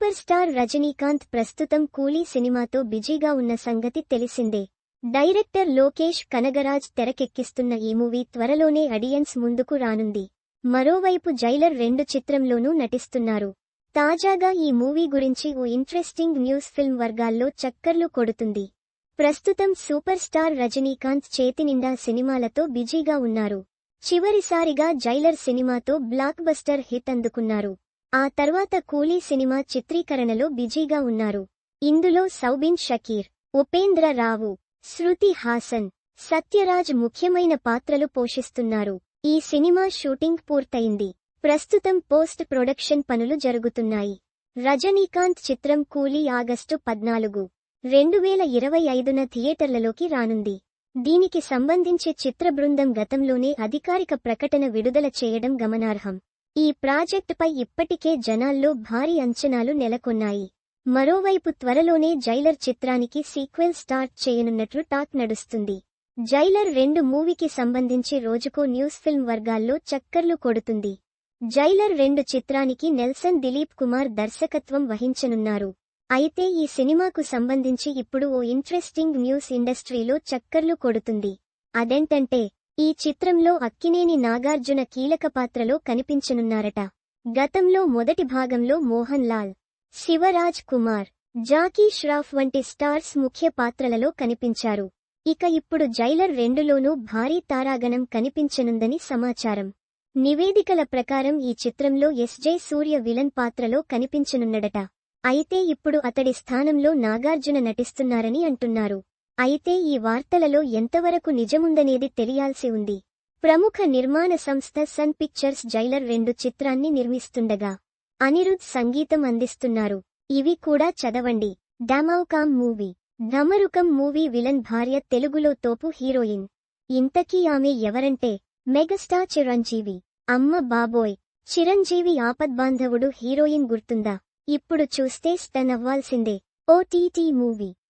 Super star Rajinikanth ప్రస్తుతం కూలీ సినిమాతో బిజీగా ఉన్న సంగతి తెలిసిందే. డైరెక్టర్ లోకేష్ కనగరాజ్ తెరకెక్కిస్తున్న ఈ మూవీ త్వరలోనే అడియన్స్ ముందుకు రానుంది. మరోవైపు జైలర్ రెండు చిత్రంలోనూ నటిస్తున్నారు. తాజాగా ఈ మూవీ గురించి ఓ ఇంట్రెస్టింగ్ న్యూస్ ఫిల్మ్ వర్గాల్లో చక్కర్లు కొడుతుంది. ప్రస్తుతం సూపర్ స్టార్ రజనీకాంత్ చేతినిండా సినిమాలతో బిజీగా ఉన్నారు. చివరిసారిగా జైలర్ సినిమాతో బ్లాక్ బస్టర్ హిట్ అందుకున్నారు. ఆ తర్వాత కూలీ సినిమా చిత్రీకరణలో బిజీగా ఉన్నారు. ఇందులో సౌబిన్ షకీర్ ఉపేంద్ర రావు శృతి హాసన్ సత్యరాజ్ ముఖ్యమైన పాత్రలు పోషిస్తున్నారు. ఈ సినిమా షూటింగ్ పూర్తయింది. ప్రస్తుతం పోస్ట్ ప్రొడక్షన్ పనులు జరుగుతున్నాయి. రజనీకాంత్ చిత్రం కూలీ ఆగస్టు పద్నాలుగు రెండు వేల ఇరవై ఐదున థియేటర్లలోకి రానుంది. దీనికి సంబంధించి చిత్ర బృందం గతంలోనే అధికారిక ప్రకటన విడుదల చేయడం గమనార్హం. ఈ ప్రాజెక్టుపై ఇప్పటికే జనాల్లో భారీ అంచనాలు నెలకొన్నాయి. మరోవైపు త్వరలోనే జైలర్ చిత్రానికి సీక్వెల్ స్టార్ట్ చేయనున్నట్లు టాక్ నడుస్తుంది. జైలర్ రెండు మూవీకి సంబంధించి రోజుకో న్యూస్ ఫిల్మ్ వర్గాల్లో చక్కర్లు కొడుతుంది. జైలర్ రెండు చిత్రానికి నెల్సన్ దిలీప్ కుమార్ దర్శకత్వం వహించనున్నారు. అయితే ఈ సినిమాకు సంబంధించి ఇప్పుడు ఓ ఇంట్రెస్టింగ్ న్యూస్ ఇండస్ట్రీలో చక్కర్లు కొడుతుంది. అదేంటంటే ఈ చిత్రంలో అక్కినేని నాగార్జున కీలక పాత్రలో కనిపించనున్నారట. గతంలో మొదటి భాగంలో మోహన్ లాల్ శివరాజ్ కుమార్ జాకీ ష్రాఫ్ వంటి స్టార్స్ ముఖ్య పాత్రలలో కనిపించారు. ఇక ఇప్పుడు జైలర్ రెండులోనూ భారీ తారాగణం కనిపించనుందని సమాచారం. నివేదికల ప్రకారం ఈ చిత్రంలో ఎస్జే సూర్య విలన్ పాత్రలో కనిపించనున్నడట. అయితే ఇప్పుడు అతడి స్థానంలో నాగార్జున నటిస్తున్నారని అంటున్నారు. అయితే ఈ వార్తలలో ఎంతవరకు నిజముందనేది తెలియాల్సి ఉంది. ప్రముఖ నిర్మాణ సంస్థ సన్ పిక్చర్స్ జైలర్ రెండు చిత్రాన్ని నిర్మిస్తుండగా అనిరుద్ సంగీతం అందిస్తున్నారు. ఇవి కూడా చదవండి. డామౌకామ్ మూవీ. ధమరుకం మూవీ విలన్ భార్య తెలుగులో తోపు హీరోయిన్. ఇంతకీ ఆమె ఎవరంటే మెగాస్టార్ చిరంజీవి. అమ్మ బాబోయ్. చిరంజీవి ఆపద్బాంధవుడు హీరోయిన్ గుర్తుందా? ఇప్పుడు చూస్తే స్టన్ అవ్వాల్సిందే. OTT movie.